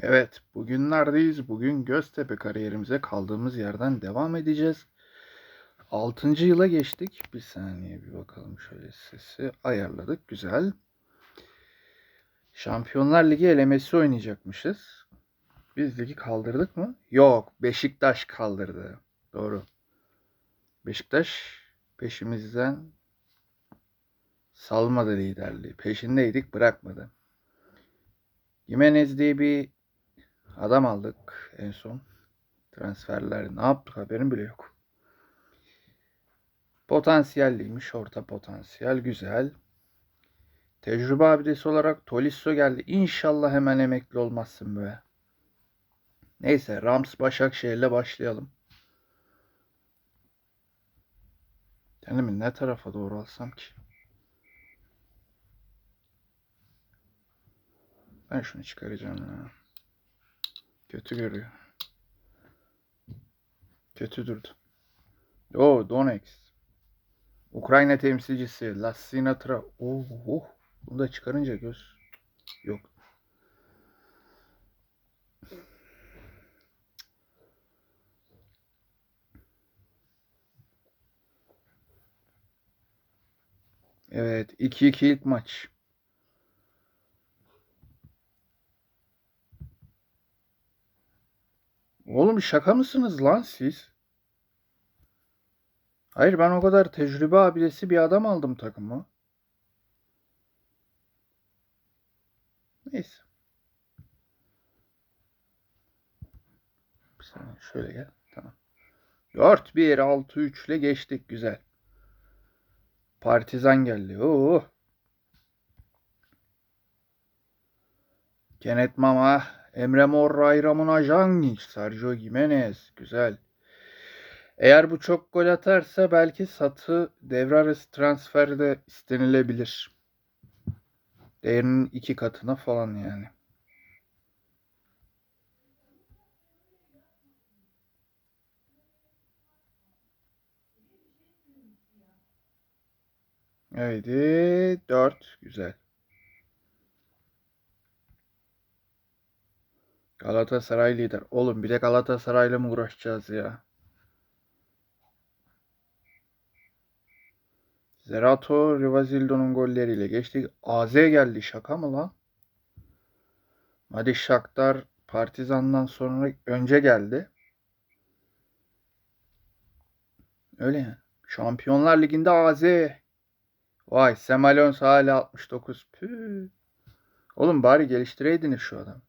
Evet, bugünlerdeyiz. Bugün Göztepe kariyerimize kaldığımız yerden devam edeceğiz. 6. yıla geçtik. Bir saniye bir bakalım şöyle sesi ayarladık. Güzel. Şampiyonlar Ligi elemesi oynayacakmışız. Biz ligi kaldırdık mı? Yok, Beşiktaş kaldırdı. Doğru. Beşiktaş peşimizden salmadı liderliği. Peşindeydik, bırakmadı. Jimenez diye bir adam aldık en son. Transferler ne yaptık haberim bile yok. Potansiyelliymiş. Orta potansiyel. Güzel. Tecrübe abidesi olarak Tolisso geldi. İnşallah hemen emekli olmazsın be. Neyse Rams Başakşehir'le başlayalım. Kendimi ne tarafa doğru alsam ki? Ben şunu çıkaracağım ya. Kötü görüyor. Kötü durdu. Oo Donex. Ukrayna temsilcisi La Sinatra. Oh, oh. Bunu da çıkarınca göz yok. Evet 2-2 ilk maç. Oğlum şaka mısınız lan siz? Hayır ben o kadar tecrübe abidesi bir adam aldım takıma. Neyse. Bir saniye şöyle gel. Tamam. 4-1-6-3 ile geçtik. Güzel. Partizan geldi. Oo. Kenneth Mama, Emre Mor, Ramon Ajangic, Sergio Jimenez. Güzel. Eğer bu çok gol atarsa belki satı devre arası transferde istenilebilir. Değerinin iki katına falan yani. Haydi 4 güzel. Galatasaray lider. Oğlum bir de Galatasaray'la mı uğraşacağız ya? Zerato Rivazildo'nun golleriyle geçtik. AZ geldi. Şaka mı lan? Hadi Shakhtar Partizan'dan sonra önce geldi. Öyle yani. Şampiyonlar Ligi'nde AZ. Vay Semalons hala 69. Püh. Oğlum bari geliştireydiniz şu adam.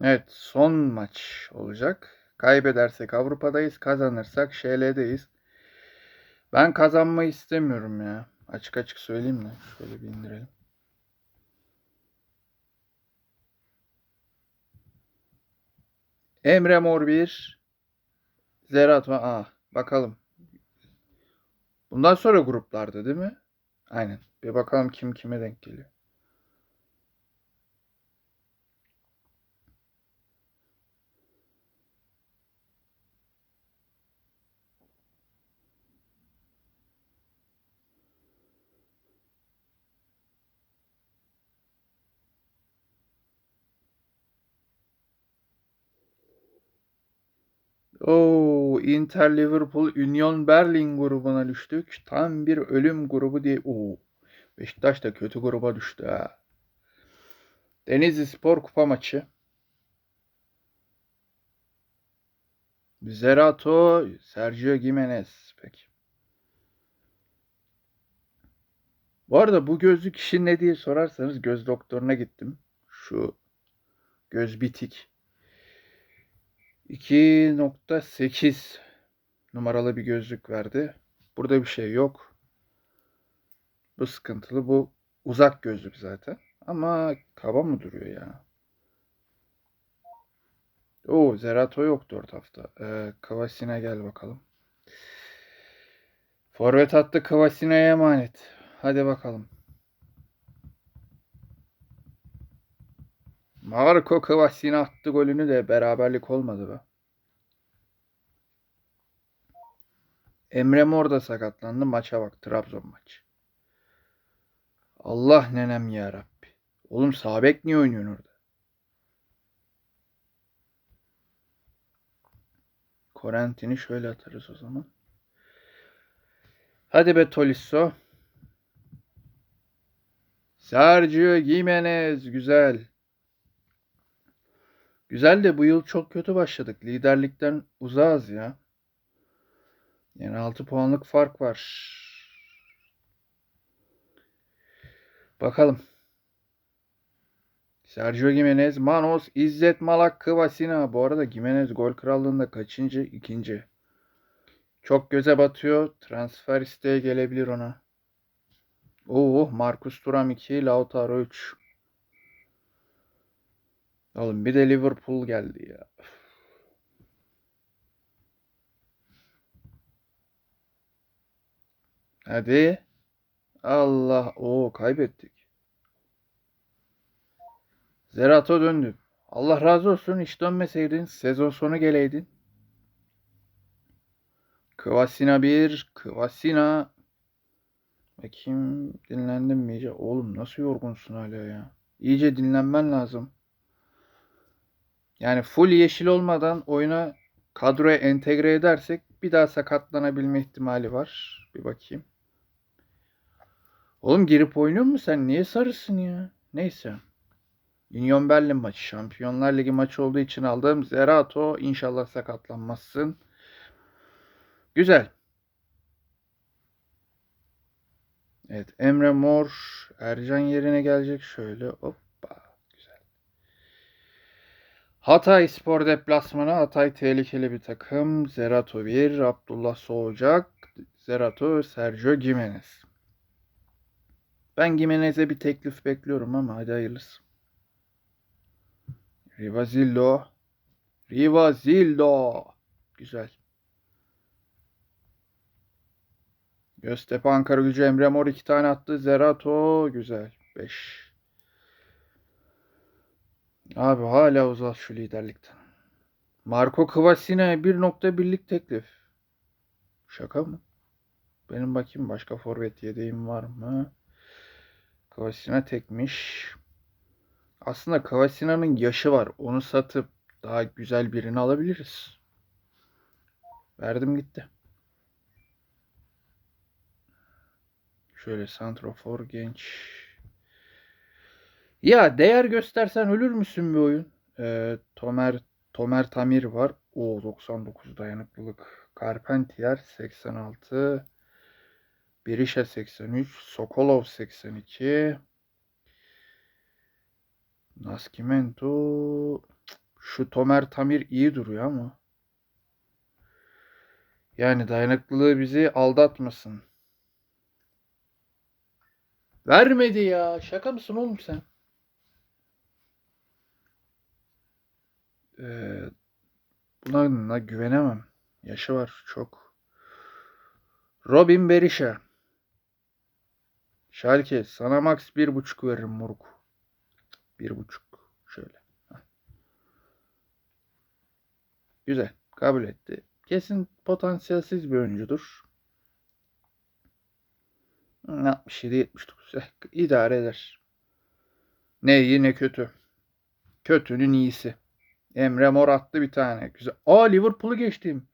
Evet son maç olacak. Kaybedersek Avrupa'dayız. Kazanırsak ŞL'deyiz. Ben kazanmayı istemiyorum ya. Açık açık söyleyeyim de. Şöyle bir indirelim. Emre Mor 1. Zerat var. Aa, bakalım. Bundan sonra gruplarda değil mi? Aynen. Bir bakalım kim kime denk geliyor. Oo, Inter Liverpool Union Berlin grubuna düştük. Tam bir ölüm grubu diye. Oo, Beşiktaş da kötü gruba düştü ha. Denizli Spor Kupa maçı. Zerato, Sergio Jimenez. Peki. Bu arada bu gözlük işi ne diye sorarsanız göz doktoruna gittim. Şu göz bitik. 2.8 numaralı bir gözlük verdi. Burada bir şey yok. Bu sıkıntılı. Bu uzak gözlük zaten. Ama kaba mı duruyor ya? Oo, Zerato yok 4 hafta. Ee, Kavasine gel bakalım. Forvet attı Kavasine'ye emanet. Hadi bakalım. Marco Kvasina attı golünü de beraberlik olmadı be. Emre Mor da sakatlandı. Maça bak. Trabzon maçı. Allah nenem ya Rabbi. Oğlum sağ bek niye oynuyorsun orada? Korentini şöyle atarız o zaman. Hadi be Tolisso. Sergio Gimenez güzel. Güzel de bu yıl çok kötü başladık. Liderlikten uzağız ya. Yani 6 puanlık fark var. Bakalım. Sergio Gimenez, Manos, İzzet Malak, Kıvasina. Bu arada Gimenez gol krallığında kaçıncı? İkinci. Çok göze batıyor. Transfer isteği gelebilir ona. Oo, Marcus Thuram 2, Lautaro 3. Oğlum bir de Liverpool geldi ya. Hadi. Allah. Oo kaybettik. Zerato döndü. Allah razı olsun hiç dönmeseydin. Sezon sonu geleydin. Kvasina 1. Kvasina. Bakayım dinlendim mi iyice? Oğlum nasıl yorgunsun hala ya? İyice dinlenmen lazım. Yani full yeşil olmadan oyuna kadroya entegre edersek bir daha sakatlanabilme ihtimali var. Bir bakayım. Oğlum girip oynuyor mu sen? Niye sarısın ya? Neyse. Union Berlin maçı. Şampiyonlar Ligi maçı olduğu için aldığım Zerato. İnşallah sakatlanmazsın. Güzel. Evet. Emre Mor. Ercan yerine gelecek. Şöyle. Hoppa. Hatay Spor deplasmanı. Hatay tehlikeli bir takım. Zerato 1. Abdullah Soğucak. Zerato Sergio Gimenez. Ben Gimenez'e bir teklif bekliyorum ama hadi hayırlısı. Rivazillo. Rivazillo. Güzel. Göztepe Ankara gücü Emre Mor iki tane attı. Zerato. Güzel. 5. Abi hala uzak şu liderlikten. Marco Kvasina 1.1'lik teklif. Şaka mı? Benim bakayım başka forvet yedeğim var mı? Kvasina tekmiş. Aslında Kavasina'nın yaşı var. Onu satıp daha güzel birini alabiliriz. Verdim gitti. Şöyle Santrofor genç. Ya değer göstersen ölür müsün bir oyun? Ee, Tomer Tomer Tamir var. O 99 dayanıklılık. Carpentier 86. Berisha 83. Sokolov 82. Naskimento şu Tomer Tamir iyi duruyor ama yani dayanıklılığı bizi aldatmasın. Vermedi ya. Şaka mısın oğlum sen? Ee, buna güvenemem. Yaşı var çok. Robin Berisha. Schalke sana max bir buçuk veririm moruk. Bir buçuk. Şöyle. Güzel. Kabul etti. Kesin potansiyelsiz bir oyuncudur. 67-79. idare eder. Ne iyi ne kötü. Kötünün iyisi. Emre Mor attı bir tane. Güzel. Aa Liverpool'u geçtim.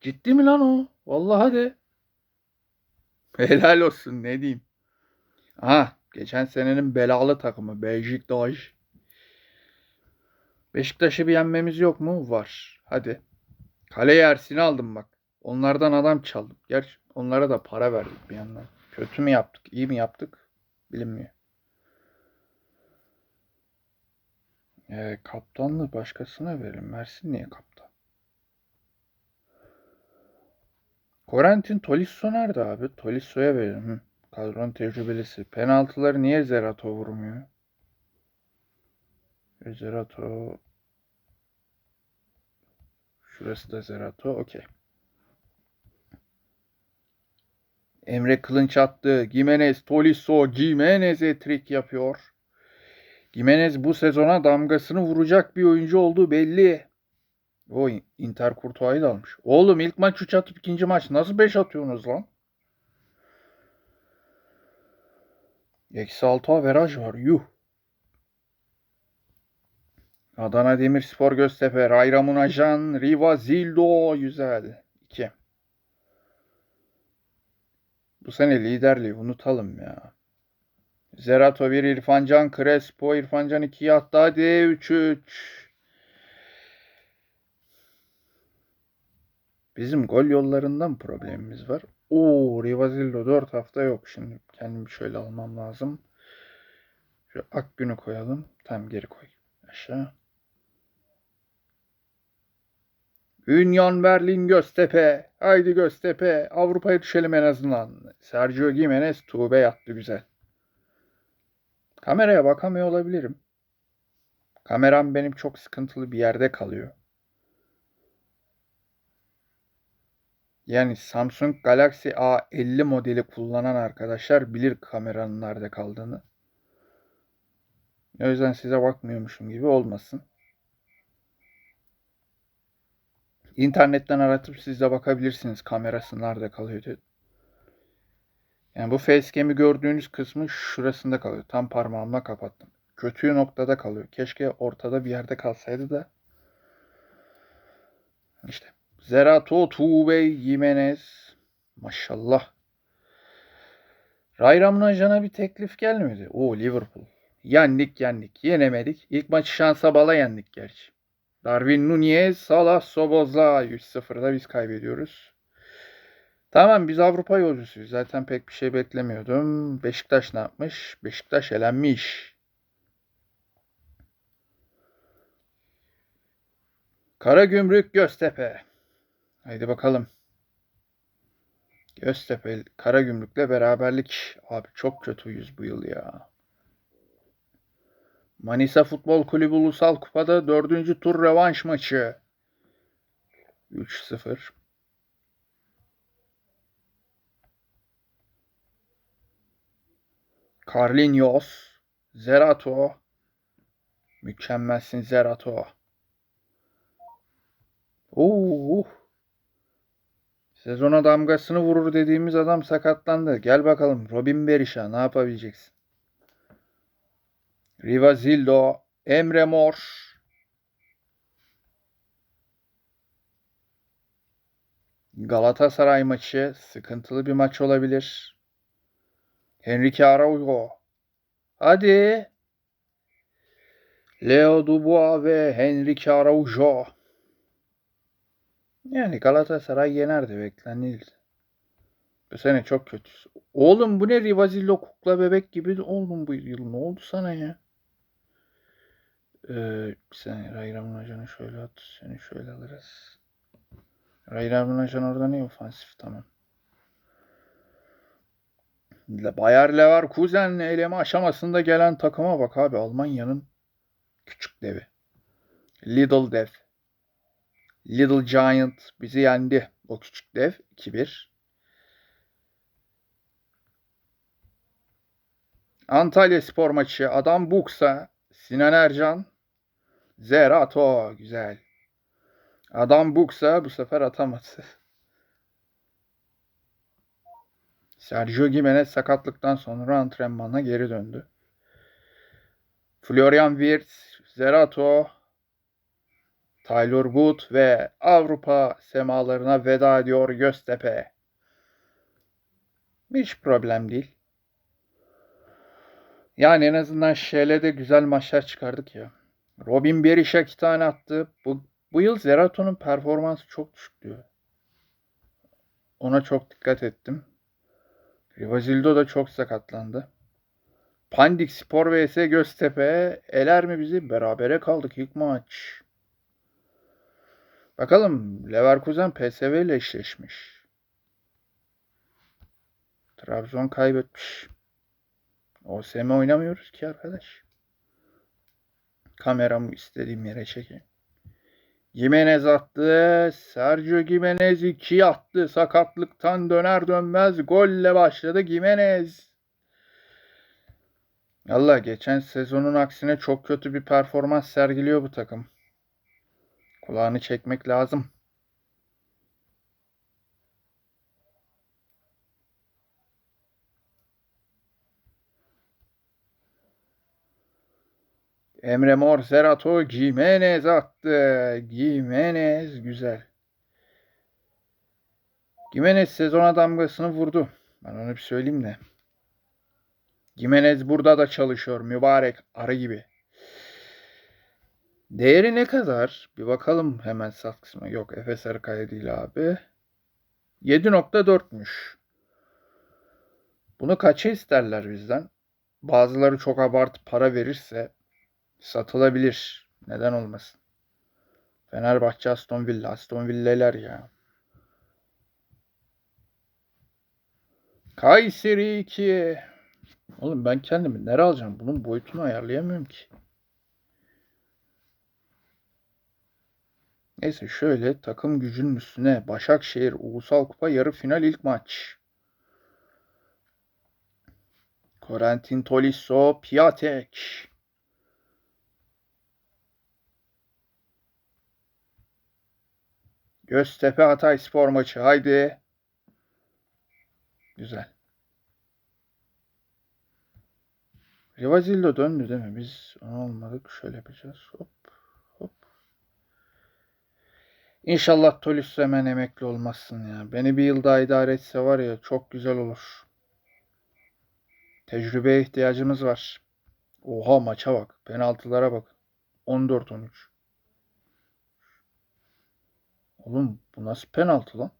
Ciddi mi lan o? Vallahi hadi. Helal olsun ne diyeyim. Aha geçen senenin belalı takımı Beşiktaş. Beşiktaş'ı bir yenmemiz yok mu? Var. Hadi. Kaleye Ersin'i aldım bak. Onlardan adam çaldım. Gerçi onlara da para verdik bir yandan. Kötü mü yaptık, iyi mi yaptık bilinmiyor. E, kaptanlığı başkasına verelim. Mersin niye kaptan? Corentin Tolisso nerede abi? Tolisso'ya verelim. Hı. Kadron tecrübelisi. Penaltıları niye Zerato vurmuyor? Zerato Şurası da Zerato. Okey. Emre Kılınç attı. Gimenez, Tolisso, Gimenez'e trik yapıyor. Gimenez bu sezona damgasını vuracak bir oyuncu olduğu belli. O Inter Kurtuğa'yı da almış. Oğlum ilk maç 3 atıp ikinci maç nasıl 5 atıyorsunuz lan? Eksi 6 averaj var. Yuh. Adana Demirspor Göztepe. Rayramun Ajan. Riva Zildo. Güzel. 2. Bu sene liderliği unutalım ya. Zerato 1, İrfancan Crespo, İrfancan 2 attı hadi 3-3. Bizim gol yollarından problemimiz var. Oo, Rivazillo 4 hafta yok. Şimdi kendimi şöyle almam lazım. Şu Akgün'ü koyalım. Tam geri koy. Aşağı. Union Berlin Göztepe. Haydi Göztepe. Avrupa'ya düşelim en azından. Sergio Gimenez Tuğbe yattı güzel. Kameraya bakamıyor olabilirim. Kameram benim çok sıkıntılı bir yerde kalıyor. Yani Samsung Galaxy A50 modeli kullanan arkadaşlar bilir kameranın nerede kaldığını. O yüzden size bakmıyormuşum gibi olmasın. İnternetten aratıp siz de bakabilirsiniz kamerası nerede kalıyor diye. Yani bu facecam'i gördüğünüz kısmı şurasında kalıyor. Tam parmağımla kapattım. Kötü noktada kalıyor. Keşke ortada bir yerde kalsaydı da. İşte. Zerato, Tuğbe, Jimenez. Maşallah. Rayram Najan'a bir teklif gelmedi. O Liverpool. Yendik yendik. Yenemedik. İlk maçı şansa bala yendik gerçi. Darwin Nunez, Salah, Sobozla 3-0'da biz kaybediyoruz. Tamam biz Avrupa yolcusuyuz. Zaten pek bir şey beklemiyordum. Beşiktaş ne yapmış? Beşiktaş elenmiş. Karagümrük Göztepe. Haydi bakalım. Göztepe Karagümrük'le beraberlik. Abi çok kötüyüz bu yıl ya. Manisa Futbol Kulübü Ulusal Kupa'da dördüncü tur revanş maçı. 3-0. Carlinhos, Zerato. Mükemmelsin Zerato. Oo. Sezona damgasını vurur dediğimiz adam sakatlandı. Gel bakalım Robin Berisha ne yapabileceksin? Rivazildo, Emre Mor. Galatasaray maçı sıkıntılı bir maç olabilir. Henrique Araujo. Hadi. Leo Dubois ve Henrique Araujo. Yani Galatasaray yenerdi beklenildi. Bu sene çok kötü. Oğlum bu ne Rivazillo kukla bebek gibi oğlum bu yıl ne oldu sana ya? Ee, saniye Rayramın Ajan'ı şöyle at. Seni şöyle alırız. Rayramın Ajan orada ne ofansif tamam. Bayer Leverkusen eleme aşamasında gelen takıma bak abi. Almanya'nın küçük devi. Little Dev. Little Giant bizi yendi. O küçük dev 2-1. Antalya spor maçı. Adam Buksa. Sinan Ercan. Zerato. Güzel. Adam Buksa bu sefer atamadı. Sergio Gimenez sakatlıktan sonra antrenmana geri döndü. Florian Wirtz, Zerato, Tyler Wood ve Avrupa semalarına veda ediyor Göztepe. Hiç problem değil. Yani en azından Şele'de güzel maçlar çıkardık ya. Robin Berisha iki tane attı. Bu, bu yıl Zerato'nun performansı çok düşük diyor. Ona çok dikkat ettim. Rivazildo da çok sakatlandı. Pandik Spor vs Göztepe eler mi bizi? Berabere kaldık ilk maç. Bakalım Leverkusen PSV ile eşleşmiş. Trabzon kaybetmiş. OSM oynamıyoruz ki arkadaş. Kameramı istediğim yere çekeyim. Jimenez attı. Sergio Jimenez 2 attı. Sakatlıktan döner dönmez golle başladı Jimenez. Allah geçen sezonun aksine çok kötü bir performans sergiliyor bu takım. Kulağını çekmek lazım. Emre Mor, Zerato, Gimenez attı. Gimenez güzel. Gimenez sezona damgasını vurdu. Ben onu bir söyleyeyim de. Gimenez burada da çalışıyor. Mübarek arı gibi. Değeri ne kadar? Bir bakalım hemen sat kısmına. Yok Efes Sarıkaya değil abi. 7.4'müş. Bunu kaça isterler bizden? Bazıları çok abart para verirse satılabilir. Neden olmasın? Fenerbahçe Aston Villa. Aston Villa'lar ya. Kayseri 2. Oğlum ben kendimi nereye alacağım? Bunun boyutunu ayarlayamıyorum ki. Neyse şöyle takım gücünün üstüne Başakşehir Ulusal Kupa yarı final ilk maç. Corentin Tolisso Piatek. Göztepe Hatay spor maçı. Haydi. Güzel. Rivazillo döndü değil mi? Biz onu olmadık. Şöyle yapacağız. Hop hop. İnşallah Tolisso hemen emekli olmazsın ya. Beni bir yıl daha idare etse var ya çok güzel olur. Tecrübeye ihtiyacımız var. Oha maça bak. Penaltılara bak. 14-13. Oğlum bu nasıl penaltı lan?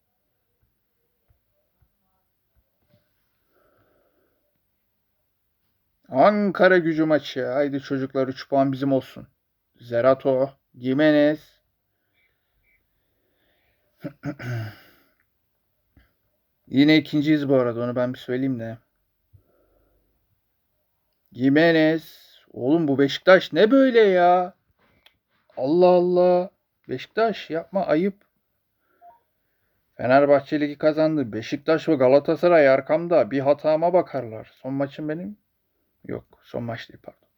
Ankara gücü maçı. Haydi çocuklar 3 puan bizim olsun. Zerato, Gimenez. Yine ikinciyiz bu arada onu ben bir söyleyeyim de. Gimenez. Oğlum bu Beşiktaş ne böyle ya? Allah Allah. Beşiktaş yapma ayıp. Fenerbahçe ligi kazandı. Beşiktaş ve Galatasaray arkamda. Bir hatama bakarlar. Son maçım benim. Yok son maç değil pardon.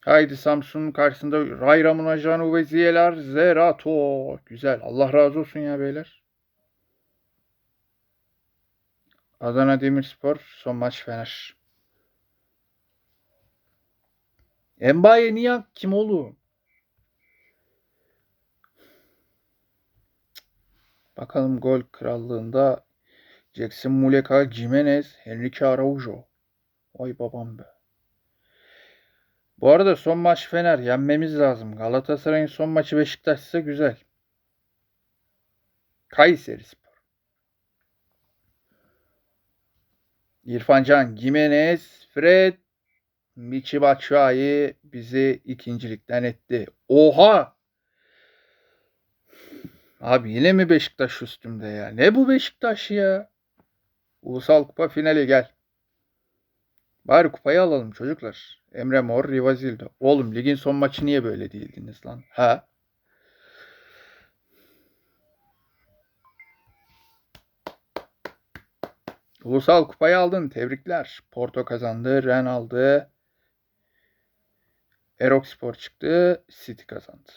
Haydi Samsun karşısında Rayramun Ajanı ve Ziyeler Zerato. Güzel. Allah razı olsun ya beyler. Adana Demirspor son maç Fener. Embaye niye kim oğlum? Bakalım gol krallığında Jackson Muleka, Jimenez, Henrique Araujo. Vay babam be. Bu arada son maç Fener yenmemiz lazım. Galatasaray'ın son maçı Beşiktaş ise güzel. Kayseri Spor. İrfan Can, Jimenez, Fred, Michi Batshuayi bizi ikincilikten etti. Oha! Abi yine mi Beşiktaş üstümde ya? Ne bu Beşiktaş ya? Ulusal Kupa finali gel. Bari kupayı alalım çocuklar. Emre Mor, Rivazildo. Oğlum ligin son maçı niye böyle değildiniz lan? Ha? Ulusal kupayı aldın. Tebrikler. Porto kazandı. Ren aldı. Erokspor çıktı. City kazandı.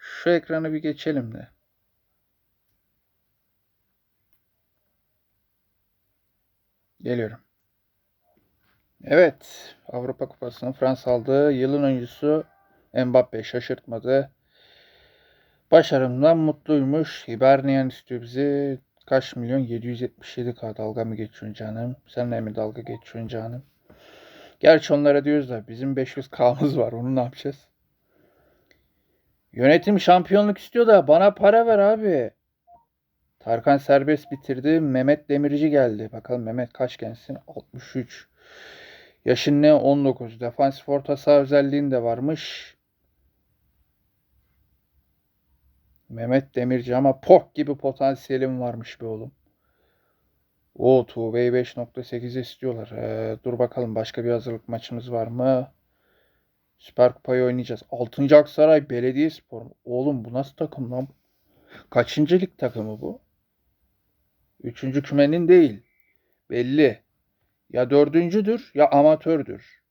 Şu ekranı bir geçelim de. Geliyorum. Evet. Avrupa Kupası'nı Fransa aldı. Yılın oyuncusu Mbappe şaşırtmadı. Başarımdan mutluymuş. Hibernian istiyor bizi. Kaç milyon? 777k dalga mı geçiyorsun canım? Sen ne mi dalga geçiyorsun canım? Gerçi onlara diyoruz da bizim 500k'mız var. Onu ne yapacağız? Yönetim şampiyonluk istiyor da bana para ver abi. Tarkan serbest bitirdi. Mehmet Demirci geldi. Bakalım Mehmet kaç gençsin? 63. Yaşın ne? 19. Defansif orta saha özelliğin de varmış. Mehmet Demirci ama pok gibi potansiyelim varmış be oğlum. O Tuğbe'yi 5.8 istiyorlar. Ee, dur bakalım başka bir hazırlık maçımız var mı? Süper Kupayı oynayacağız. 6. Aksaray Belediyespor. Oğlum bu nasıl takım lan? Kaçıncı lig takımı bu? Üçüncü kümenin değil. Belli. Ya dördüncüdür ya amatördür.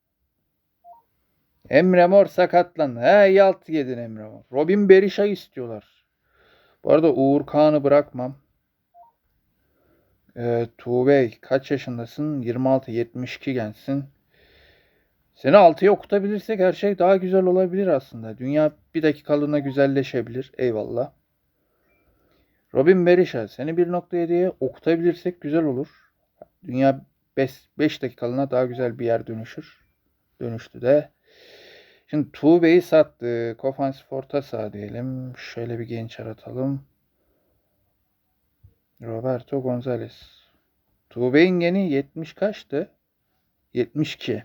Emre Mor sakatlandı. He yalt yedin Emre Mor. Robin Berisha istiyorlar. Bu arada Uğur Kağan'ı bırakmam. Ee, Tuğbey kaç yaşındasın? 26 72 gençsin. Seni 6'ya okutabilirsek her şey daha güzel olabilir aslında. Dünya bir dakikalığına güzelleşebilir. Eyvallah. Robin Berisha seni 1.7'ye okutabilirsek güzel olur. Dünya 5 dakikalığına daha güzel bir yer dönüşür. Dönüştü de. Şimdi Tuğbe'yi sattık. Ofansif orta saha diyelim. Şöyle bir genç aratalım. Roberto Gonzalez. Tuğbe'nin yeni 70 kaçtı? 72.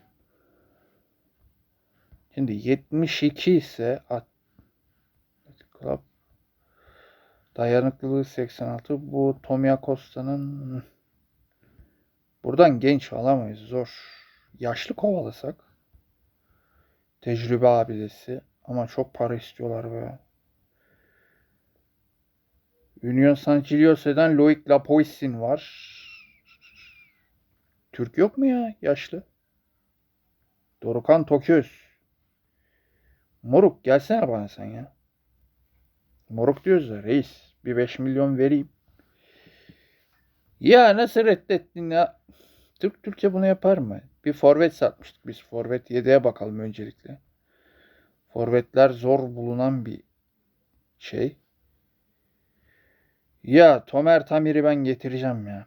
Şimdi 72 ise at Club dayanıklılığı 86. Bu Tommy Costa'nın buradan genç alamayız. Zor. Yaşlı kovalasak tecrübe abidesi ama çok para istiyorlar be. Union San Giuse'den Loic Lapoissin var. Türk yok mu ya yaşlı? Dorukan Toköz. Moruk gelsene bana sen ya. Moruk diyoruz da reis. Bir 5 milyon vereyim. Ya nasıl reddettin ya? Türk Türkçe bunu yapar mı? Bir forvet satmıştık biz. Forvet 7'ye bakalım öncelikle. Forvetler zor bulunan bir şey. Ya Tomer Tamir'i ben getireceğim ya.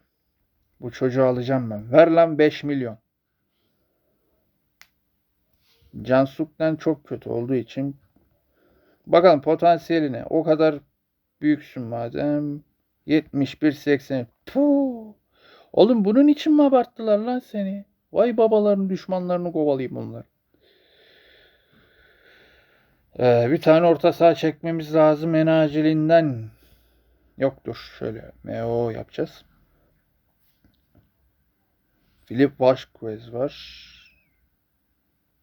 Bu çocuğu alacağım ben. Ver lan 5 milyon. Cansuk'tan çok kötü olduğu için bakalım potansiyeline o kadar büyüksün madem 71 80 Puh. Oğlum bunun için mi abarttılar lan seni? Vay babaların düşmanlarını kovalayayım onlar. Ee, bir tane orta saha çekmemiz lazım en acilinden. Yok dur şöyle MO yapacağız. Filip Vasquez var.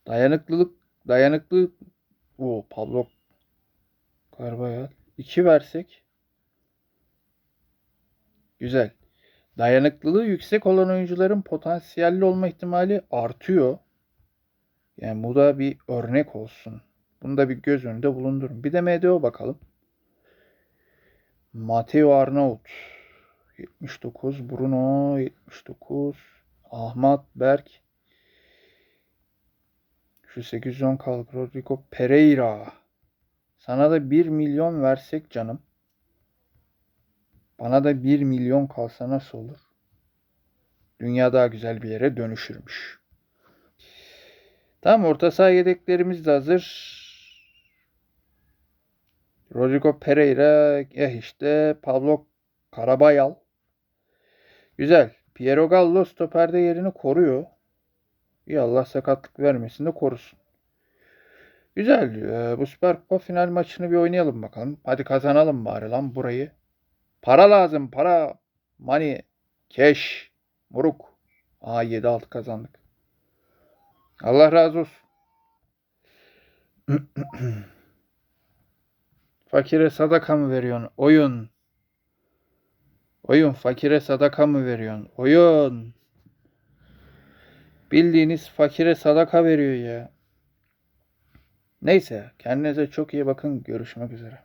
Dayanıklılık dayanıklı o Pablo Carvajal 2 versek güzel. Dayanıklılığı yüksek olan oyuncuların potansiyelli olma ihtimali artıyor. Yani bu da bir örnek olsun. Bunu da bir göz önünde bulundurun. Bir de MDO bakalım. Mateo Arnaut 79, Bruno 79, Ahmet Berk şu 810 kalk Rodrigo Pereira. Sana da 1 milyon versek canım. Bana da 1 milyon kalsa nasıl olur? Dünya daha güzel bir yere dönüşürmüş. Tamam orta saha yedeklerimiz de hazır. Rodrigo Pereira, eh işte Pablo Karabayal. Güzel. Piero Gallo stoperde yerini koruyor. İyi Allah sakatlık vermesin de korusun. Güzel. Ee, bu Süper Kupa final maçını bir oynayalım bakalım. Hadi kazanalım bari lan burayı. Para lazım para. Money. Cash. Moruk. Aa 7-6 kazandık. Allah razı olsun. Fakire sadaka mı veriyorsun? Oyun. Oyun fakire sadaka mı veriyorsun? Oyun. Bildiğiniz fakire sadaka veriyor ya. Neyse kendinize çok iyi bakın. Görüşmek üzere.